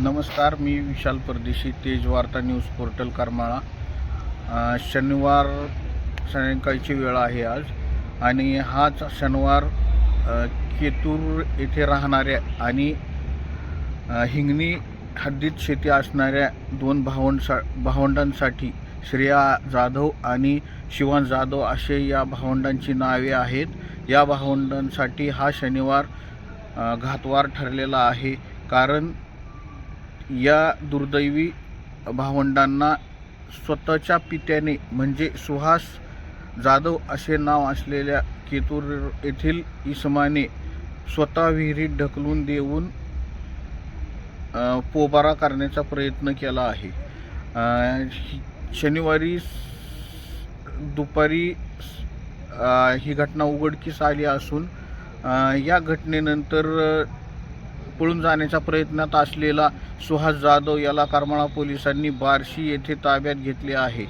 नमस्कार मी विशाल परदेशी तेज वार्ता न्यूज पोर्टल करमाळा. शनिवार सायंकाळची वेळ आहे आज आणि हाच शनिवार केतूर येथे राहणाऱ्या आणि हिंगणी हद्दीत शेती असणाऱ्या दोन भावंडसा भावंडांसाठी श्रेया जाधव आणि शिवान जाधव असे या भावंडांची नावे आहेत. या भावंडांसाठी हा शनिवार घातवार ठरलेला आहे. कारण या दुर्दैवी भावंडांना स्वतःच्या पित्याने म्हणजे सुहास जाधव असे नाव असलेल्या केतूर येथील इसमाने स्वतः विहिरीत ढकलून देऊन पोबारा करण्याचा प्रयत्न केला आहे. शनिवारी दुपारी ही घटना उघडकीस आली असून या घटनेनंतर पळून जाण्याच्या प्रयत्नात असलेला सुहास जाधव याला करमाळा पोलिसांनी बार्शी येथे ताब्यात घेतले आहे.